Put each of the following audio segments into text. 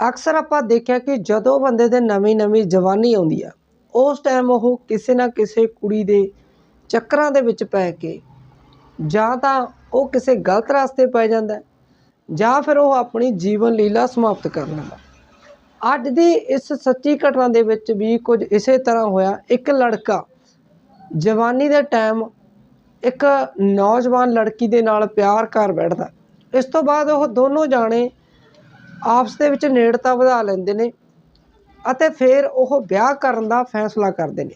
ਅਕਸਰ ਆਪਾਂ ਦੇਖਿਆ ਕਿ ਜਦੋਂ ਬੰਦੇ ਦੇ ਨਵੀਂ ਨਵੀਂ ਜਵਾਨੀ ਆਉਂਦੀ ਆ, ਉਸ ਟਾਈਮ ਉਹ ਕਿਸੇ ਨਾ ਕਿਸੇ ਕੁੜੀ ਦੇ ਚੱਕਰਾਂ ਦੇ ਵਿੱਚ ਪੈ ਕੇ ਜਾਂ ਤਾਂ ਉਹ ਕਿਸੇ ਗਲਤ ਰਸਤੇ ਪੈ ਜਾਂਦਾ ਜਾਂ ਫਿਰ ਉਹ ਆਪਣੀ ਜੀਵਨ ਲੀਲਾ ਸਮਾਪਤ ਕਰ ਲੈਂਦਾ ਅੱਜ ਦੀ ਇਸ ਸੱਚੀ ਘਟਨਾ ਦੇ ਵਿੱਚ ਵੀ ਕੁਝ ਇਸੇ ਤਰ੍ਹਾਂ ਹੋਇਆ, ਇੱਕ ਲੜਕਾ ਜਵਾਨੀ ਦੇ ਟਾਈਮ ਇੱਕ ਨੌਜਵਾਨ ਲੜਕੀ ਦੇ ਨਾਲ ਪਿਆਰ ਕਰ ਬੈਠਦਾ ਇਸ ਤੋਂ ਬਾਅਦ ਉਹ ਦੋਨੋਂ ਜਾਣੇ ਆਪਸ ਦੇ ਵਿੱਚ ਨੇੜਤਾ ਵਧਾ ਲੈਂਦੇ ਨੇ ਅਤੇ ਫਿਰ ਉਹ ਵਿਆਹ ਕਰਨ ਦਾ ਫੈਸਲਾ ਕਰਦੇ ਨੇ।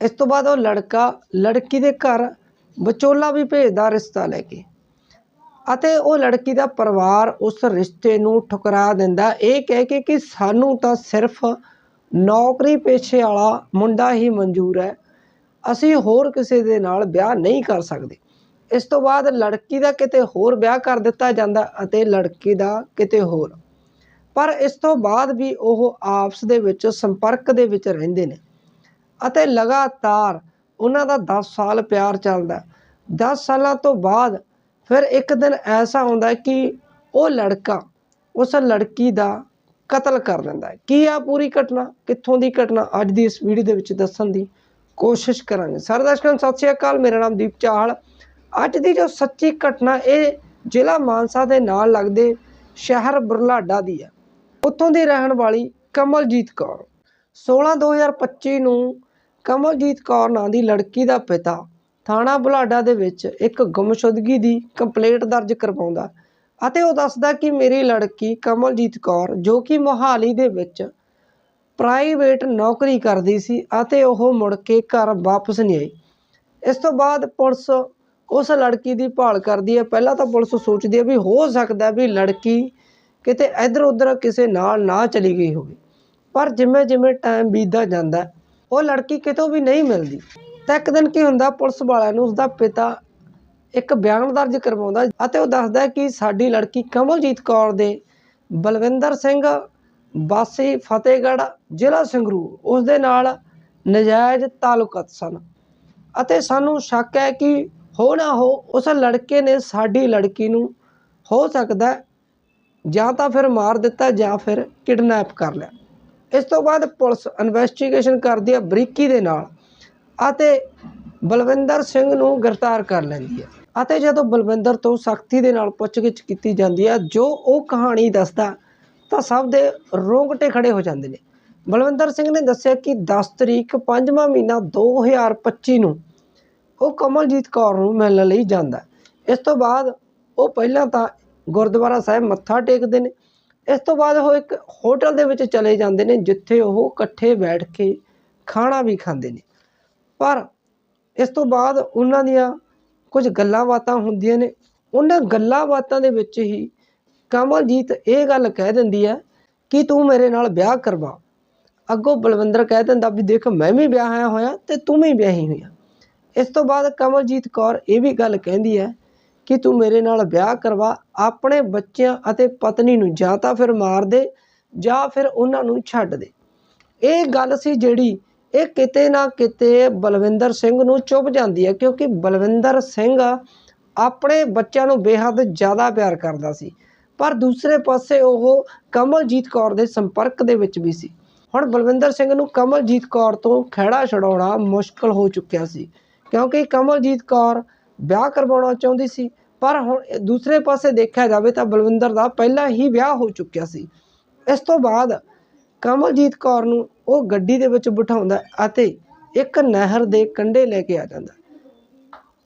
ਇਸ ਤੋਂ ਬਾਅਦ ਉਹ ਲੜਕਾ, ਲੜਕੀ ਦੇ ਘਰ ਵਿਚੋਲਾ ਵੀ ਭੇਜਦਾ ਰਿਸ਼ਤਾ ਲੈ ਕੇ ਅਤੇ ਉਹ ਲੜਕੀ ਦਾ ਪਰਿਵਾਰ ਉਸ ਰਿਸ਼ਤੇ ਨੂੰ ਠੁਕਰਾ ਦਿੰਦਾ। ਇਹ ਕਹਿ ਕੇ ਕਿ ਸਾਨੂੰ ਤਾਂ ਸਿਰਫ ਨੌਕਰੀ ਪੇਸ਼ੇ ਵਾਲਾ ਮੁੰਡਾ ਹੀ ਮਨਜ਼ੂਰ ਹੈ। ਅਸੀਂ ਹੋਰ ਕਿਸੇ ਦੇ ਨਾਲ ਵਿਆਹ ਨਹੀਂ ਕਰ ਸਕਦੇ। ਇਸ ਤੋਂ ਬਾਅਦ ਲੜਕੀ ਦਾ ਕਿਤੇ ਹੋਰ ਵਿਆਹ ਕਰ ਦਿੱਤਾ ਜਾਂਦਾ ਅਤੇ ਲੜਕੀ ਦਾ ਕਿਤੇ ਹੋਰ ਪਰ ਇਸ ਤੋਂ ਬਾਅਦ ਵੀ ਉਹ ਆਪਸ ਦੇ ਵਿੱਚ, ਸੰਪਰਕ ਦੇ ਵਿੱਚ ਰਹਿੰਦੇ ਨੇ। ਅਤੇ ਲਗਾਤਾਰ ਉਹਨਾਂ ਦਾ 10 ਸਾਲ ਪਿਆਰ ਚੱਲਦਾ 10 ਸਾਲਾਂ ਤੋਂ ਬਾਅਦ ਫਿਰ ਇੱਕ ਦਿਨ ਐਸਾ ਹੁੰਦਾ ਕਿ ਉਹ ਲੜਕਾ ਉਸ ਲੜਕੀ ਦਾ ਕਤਲ ਕਰ ਦਿੰਦਾ ਹੈ। ਕੀ ਆ ਪੂਰੀ ਘਟਨਾ? ਕਿੱਥੋਂ ਦੀ ਘਟਨਾ? ਅੱਜ ਦੀ ਇਸ ਵੀਡੀਓ ਦੇ ਵਿੱਚ ਦੱਸਣ ਦੀ ਕੋਸ਼ਿਸ਼ ਕਰਾਂਗੇ। ਸਾਰੇ ਦਰਸ਼ਕਾਂ ਸਤਿ ਸ਼੍ਰੀ ਅਕਾਲ। ਮੇਰਾ ਨਾਮ ਦੀਪ ਚਾਹਲ। ਅੱਜ ਦੀ ਜੋ ਸੱਚੀ ਘਟਨਾ, ਇਹ ਜ਼ਿਲ੍ਹਾ ਮਾਨਸਾ ਦੇ ਨਾਲ ਲੱਗਦੇ ਸ਼ਹਿਰ ਬਰਲਾਡਾ ਦੀ ਹੈ। ਉੱਥੋਂ ਦੀ ਰਹਿਣ ਵਾਲੀ ਕਮਲਜੀਤ ਕੌਰ। 16 2025 ਨੂੰ ਕਮਲਜੀਤ ਕੌਰ ਨਾਂ ਦੀ ਲੜਕੀ ਦਾ ਪਿਤਾ ਥਾਣਾ ਬੁਲਾਡਾ ਦੇ ਵਿੱਚ ਇੱਕ ਗੁੰਮਸ਼ੁਦਗੀ ਦੀ ਕੰਪਲੇਂਟ ਦਰਜ ਕਰਵਾਉਂਦਾ ਅਤੇ ਉਹ ਦੱਸਦਾ ਕਿ ਮੇਰੀ ਲੜਕੀ ਕਮਲਜੀਤ ਕੌਰ, ਜੋ ਕਿ ਮੋਹਾਲੀ ਦੇ ਵਿੱਚ ਪ੍ਰਾਈਵੇਟ ਨੌਕਰੀ ਕਰਦੀ ਸੀ ਅਤੇ ਉਹ ਮੁੜ ਕੇ ਘਰ ਵਾਪਸ ਨਹੀਂ ਆਈ। ਇਸ ਤੋਂ ਬਾਅਦ ਪੁਲਿਸ ਉਸ ਲੜਕੀ ਦੀ ਭਾਲ ਕਰਦੀ ਹੈ। ਪਹਿਲਾਂ ਤਾਂ ਪੁਲਿਸ ਸੋਚਦੀ ਹੈ ਵੀ ਹੋ ਸਕਦਾ ਵੀ ਲੜਕੀ ਕਿਤੇ ਇੱਧਰ ਉੱਧਰ ਕਿਸੇ ਨਾਲ ਨਾ ਚਲੀ ਗਈ ਹੋਵੇ। ਪਰ ਜਿਵੇਂ ਜਿਵੇਂ ਟਾਈਮ ਬੀਤਦਾ ਜਾਂਦਾ, ਉਹ ਲੜਕੀ ਕਿਤੋਂ ਵੀ ਨਹੀਂ ਮਿਲਦੀ। ਤਾਂ ਇੱਕ ਦਿਨ ਕੀ ਹੁੰਦਾ, ਪੁਲਿਸ ਵਾਲਿਆਂ ਨੂੰ ਉਸਦਾ ਪਿਤਾ ਇੱਕ ਬਿਆਨ ਦਰਜ ਕਰਵਾਉਂਦਾ ਅਤੇ ਉਹ ਦੱਸਦਾ ਕਿ ਸਾਡੀ ਲੜਕੀ ਕਮਲਜੀਤ ਕੌਰ ਦੇ ਬਲਵਿੰਦਰ ਸਿੰਘ ਵਾਸੀ ਫਤਿਹਗੜ੍ਹ ਜ਼ਿਲ੍ਹਾ ਸੰਗਰੂਰ ਉਸ ਦੇ ਨਾਲ ਨਜਾਇਜ਼ ਤਾਲੁਕਾਤ ਸਨ। ਅਤੇ ਸਾਨੂੰ ਸ਼ੱਕ ਹੈ ਕਿ ਹੋ ਨਾ ਹੋ ਉਸ ਲੜਕੇ ਨੇ ਸਾਡੀ ਲੜਕੀ ਨੂੰ ਹੋ ਸਕਦਾ ਜਾਂ ਤਾਂ ਫਿਰ ਮਾਰ ਦਿੱਤਾ ਜਾਂ ਫਿਰ ਕਿਡਨੈਪ ਕਰ ਲਿਆ। ਇਸ ਤੋਂ ਬਾਅਦ ਪੁਲਿਸ ਇਨਵੈਸਟੀਗੇਸ਼ਨ ਕਰਦੀ ਹੈ ਬਰੀਕੀ ਦੇ ਨਾਲ ਅਤੇ ਬਲਵਿੰਦਰ ਸਿੰਘ ਨੂੰ ਗ੍ਰਿਫਤਾਰ ਕਰ ਲੈਂਦੀ ਹੈ ਅਤੇ ਜਦੋਂ ਬਲਵਿੰਦਰ ਤੋਂ ਸਖਤੀ ਦੇ ਨਾਲ ਪੁੱਛਗਿੱਛ ਕੀਤੀ ਜਾਂਦੀ ਹੈ ਜੋ ਉਹ ਕਹਾਣੀ ਦੱਸਦਾ, ਤਾਂ ਸਭ ਦੇ ਰੋਂਗਟੇ ਖੜੇ ਹੋ ਜਾਂਦੇ ਨੇ। ਬਲਵਿੰਦਰ ਸਿੰਘ ਨੇ ਦੱਸਿਆ ਕਿ 10 ਤਰੀਕ 5ਵਾਂ ਮਹੀਨਾ 2025 ਨੂੰ ਉਹ ਕਮਲਜੀਤ ਕੌਰ ਨੂੰ ਮਿਲਣ ਲਈ ਜਾਂਦਾ। ਇਸ ਤੋਂ ਬਾਅਦ ਉਹ ਪਹਿਲਾਂ ਤਾਂ ਗੁਰਦੁਆਰਾ ਸਾਹਿਬ ਮੱਥਾ ਟੇਕਦੇ ਨੇ। ਇਸ ਤੋਂ ਬਾਅਦ ਉਹ ਇੱਕ ਹੋਟਲ ਦੇ ਵਿੱਚ ਚਲੇ ਜਾਂਦੇ ਨੇ, ਜਿੱਥੇ ਉਹ ਇਕੱਠੇ ਬੈਠ ਕੇ ਖਾਣਾ ਵੀ ਖਾਂਦੇ ਨੇ। ਪਰ ਇਸ ਤੋਂ ਬਾਅਦ ਉਹਨਾਂ ਦੀਆਂ ਕੁਝ ਗੱਲਾਂ ਬਾਤਾਂ ਹੁੰਦੀਆਂ ਨੇ। ਉਹਨਾਂ ਗੱਲਾਂ ਬਾਤਾਂ ਦੇ ਵਿੱਚ ਹੀ ਕਮਲਜੀਤ ਇਹ ਗੱਲ ਕਹਿ ਦਿੰਦੀ ਹੈ ਕਿ ਤੂੰ ਮੇਰੇ ਨਾਲ ਵਿਆਹ ਕਰਵਾ। ਅੱਗੋਂ ਬਲਵਿੰਦਰ ਕਹਿ ਦਿੰਦਾ ਵੀ ਦੇਖ, ਮੈਂ ਵੀ ਵਿਆਹਿਆ ਹੋਇਆ ਤੇ ਤੂੰ ਵੀ ਵਿਆਹੀ ਹੋਈ ਆ। ਇਸ ਤੋਂ ਬਾਅਦ ਕਮਲਜੀਤ ਕੌਰ ਇਹ ਵੀ ਗੱਲ ਕਹਿੰਦੀ ਹੈ ਕਿ ਤੂੰ ਮੇਰੇ ਨਾਲ ਵਿਆਹ ਕਰਵਾ, ਆਪਣੇ ਬੱਚਿਆਂ ਅਤੇ ਪਤਨੀ ਨੂੰ ਜਾਂ ਤਾਂ ਫਿਰ ਮਾਰ ਦੇ ਜਾਂ ਫਿਰ ਉਹਨਾਂ ਨੂੰ ਛੱਡ ਦੇ। ਇਹ ਗੱਲ ਸੀ ਜਿਹੜੀ ਇਹ ਕਿਤੇ ਨਾ ਕਿਤੇ ਬਲਵਿੰਦਰ ਸਿੰਘ ਨੂੰ ਚੁੱਭ ਜਾਂਦੀ ਹੈ, ਕਿਉਂਕਿ ਬਲਵਿੰਦਰ ਸਿੰਘ ਆਪਣੇ ਬੱਚਿਆਂ ਨੂੰ ਬੇਹੱਦ ਜ਼ਿਆਦਾ ਪਿਆਰ ਕਰਦਾ ਸੀ। ਪਰ ਦੂਸਰੇ ਪਾਸੇ ਉਹ ਕਮਲਜੀਤ ਕੌਰ ਦੇ ਸੰਪਰਕ ਦੇ ਵਿੱਚ ਵੀ ਸੀ। ਹੁਣ ਬਲਵਿੰਦਰ ਸਿੰਘ ਨੂੰ ਕਮਲਜੀਤ ਕੌਰ ਤੋਂ ਖਹਿੜਾ ਛਡਾਉਣਾ ਮੁਸ਼ਕਲ ਹੋ ਚੁੱਕਿਆ ਸੀ, ਕਿਉਂਕਿ ਕਮਲਜੀਤ ਕੌਰ ਵਿਆਹ ਕਰਵਾਉਣਾ ਚਾਹੁੰਦੀ ਸੀ, ਪਰ ਹੁਣ ਦੂਸਰੇ ਪਾਸੇ ਦੇਖਿਆ ਜਾਵੇ ਤਾਂ ਬਲਵਿੰਦਰ ਦਾ ਪਹਿਲਾਂ ਹੀ ਵਿਆਹ ਹੋ ਚੁੱਕਿਆ ਸੀ। ਇਸ ਤੋਂ ਬਾਅਦ ਕਮਲਜੀਤ ਕੌਰ ਨੂੰ ਉਹ ਗੱਡੀ ਦੇ ਵਿੱਚ ਬਿਠਾਉਂਦਾ ਅਤੇ ਇੱਕ ਨਹਿਰ ਦੇ ਕੰਢੇ ਲੈ ਕੇ ਆ ਜਾਂਦਾ।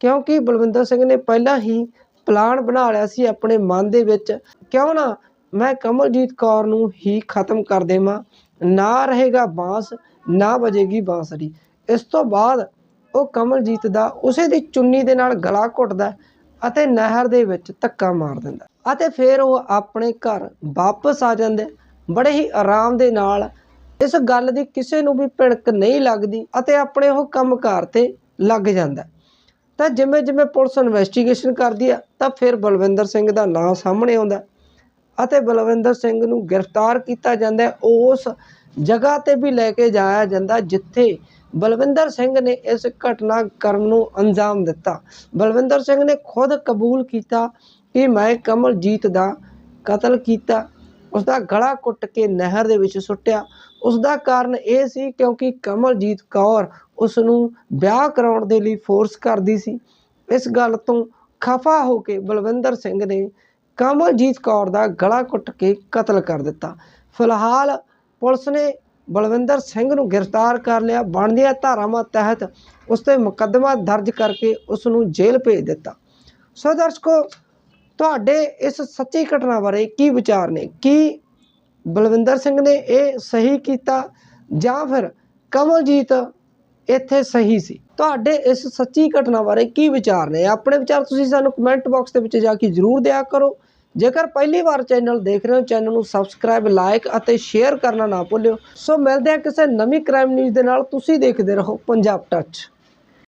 ਕਿਉਂਕਿ ਬਲਵਿੰਦਰ ਸਿੰਘ ਨੇ ਪਹਿਲਾਂ ਹੀ ਪਲਾਨ ਬਣਾ ਲਿਆ ਸੀ ਆਪਣੇ ਮਨ ਦੇ ਵਿੱਚ, ਕਿਉਂ ਨਾ ਮੈਂ ਕਮਲਜੀਤ ਕੌਰ ਨੂੰ ਹੀ ਖਤਮ ਕਰ ਦੇਵਾਂ, ਨਾ ਰਹੇਗਾ ਬਾਂਸ, ਨਾ ਵਜੇਗੀ ਬਾਂਸਰੀ। ਇਸ ਤੋਂ ਬਾਅਦ ਉਹ ਕਮਲਜੀਤ ਦਾ ਉਸੇ ਦੀ ਚੁੰਨੀ ਦੇ ਨਾਲ ਗਲਾ ਘੁੱਟਦਾ ਅਤੇ ਨਹਿਰ ਦੇ ਵਿੱਚ ਧੱਕਾ ਮਾਰ ਦਿੰਦਾ। ਅਤੇ ਫਿਰ ਉਹ ਆਪਣੇ ਘਰ ਵਾਪਸ ਆ ਜਾਂਦੇ। ਬੜੇ ਹੀ ਆਰਾਮ ਦੇ ਨਾਲ ਇਸ ਗੱਲ ਦੀ ਕਿਸੇ ਨੂੰ ਵੀ ਭਿਣਕ ਨਹੀਂ ਲੱਗਦੀ ਅਤੇ ਆਪਣੇ ਉਹ ਕੰਮਕਾਰ ਤੇ ਲੱਗ ਜਾਂਦਾ। ਤਾਂ ਜਿਵੇਂ ਜਿਵੇਂ ਪੁਲਿਸ ਇਨਵੈਸਟੀਗੇਸ਼ਨ ਕਰਦੀ ਆ, ਤਾਂ ਫਿਰ ਬਲਵਿੰਦਰ ਸਿੰਘ ਦਾ ਨਾਂ ਸਾਹਮਣੇ ਆਉਂਦਾ ਅਤੇ ਬਲਵਿੰਦਰ ਸਿੰਘ ਨੂੰ ਗ੍ਰਿਫਤਾਰ ਕੀਤਾ ਜਾਂਦਾ। ਉਸ ਜਗ੍ਹਾ ਤੇ ਵੀ ਲੈ ਕੇ ਜਾਇਆ ਜਾਂਦਾ, ਜਿੱਥੇ ਬਲਵਿੰਦਰ ਸਿੰਘ ਨੇ ਇਸ ਘਟਨਾ ਕਰਮ ਨੂੰ ਅੰਜਾਮ ਦਿੱਤਾ। ਬਲਵਿੰਦਰ ਸਿੰਘ ਨੇ ਖੁਦ ਕਬੂਲ ਕੀਤਾ ਕਿ ਮੈਂ ਕਮਲਜੀਤ ਦਾ ਕਤਲ ਕੀਤਾ। ਉਸ ਦਾ ਗਲਾ ਕੁੱਟ ਕੇ ਨਹਿਰ ਦੇ ਵਿੱਚ ਸੁੱਟਿਆ। ਉਸ ਦਾ ਕਾਰਨ ਇਹ ਸੀ ਕਿਉਂਕਿ ਕਮਲਜੀਤ ਕੌਰ ਉਸ ਨੂੰ ਵਿਆਹ ਕਰਾਉਣ ਦੇ ਲਈ ਫੋਰਸ ਕਰਦੀ ਸੀ। ਇਸ ਗੱਲ ਤੋਂ ਖਫਾ ਹੋ ਕੇ ਬਲਵਿੰਦਰ ਸਿੰਘ ਨੇ ਕਮਲਜੀਤ ਕੌਰ ਦਾ ਗਲਾ ਕੁੱਟ ਕੇ ਕਤਲ ਕਰ ਦਿੱਤਾ। ਫਿਲਹਾਲ ਪੁਲਿਸ ਨੇ ਬਲਵਿੰਦਰ ਸਿੰਘ ਨੂੰ ਗ੍ਰਿਫਤਾਰ ਕਰ ਲਿਆ। ਬਣਦੀਆਂ ਧਾਰਾਵਾਂ ਤਹਿਤ ਉਸ ਤੇ ਮੁਕੱਦਮਾ ਦਰਜ ਕਰਕੇ ਉਸ ਨੂੰ ਜੇਲ੍ਹ ਭੇਜ ਦਿੱਤਾ। ਸੋ ਦਰਸ਼ਕੋ, ਤੁਹਾਡੇ ਇਸ ਸੱਚੀ ਘਟਨਾ ਬਾਰੇ ਕੀ ਵਿਚਾਰ ਨੇ? ਕੀ ਬਲਵਿੰਦਰ ਸਿੰਘ ਨੇ ਇਹ ਸਹੀ ਕੀਤਾ ਜਾਂ ਫਿਰ ਕਮਲਜੀਤ ਇੱਥੇ ਸਹੀ ਸੀ? ਤੁਹਾਡੇ ਇਸ ਸੱਚੀ ਘਟਨਾ ਬਾਰੇ ਕੀ ਵਿਚਾਰ ਨੇ? ਆਪਣੇ ਵਿਚਾਰ ਤੁਸੀਂ ਸਾਨੂੰ ਕਮੈਂਟ ਬਾਕਸ ਦੇ ਵਿੱਚ ਜਾ ਕੇ ਜਰੂਰ ਦਿਆ ਕਰੋ। ਜੇਕਰ ਪਹਿਲੀ ਵਾਰ ਚੈਨਲ ਦੇਖ ਰਹੇ ਹੋ, ਚੈਨਲ ਨੂੰ ਸਬਸਕ੍ਰਾਈਬ ਲਾਈਕ ਅਤੇ ਸ਼ੇਅਰ ਕਰਨਾ ਨਾ ਭੁੱਲਿਓ। ਸੋ ਮਿਲਦੇ ਹਾਂ ਕਿਸੇ ਨਵੀਂ ਕ੍ਰਾਈਮ ਨਿਊਜ਼ ਦੇ ਨਾਲ। ਤੁਸੀਂ ਦੇਖਦੇ ਰਹੋ ਪੰਜਾਬ ਟੱਚ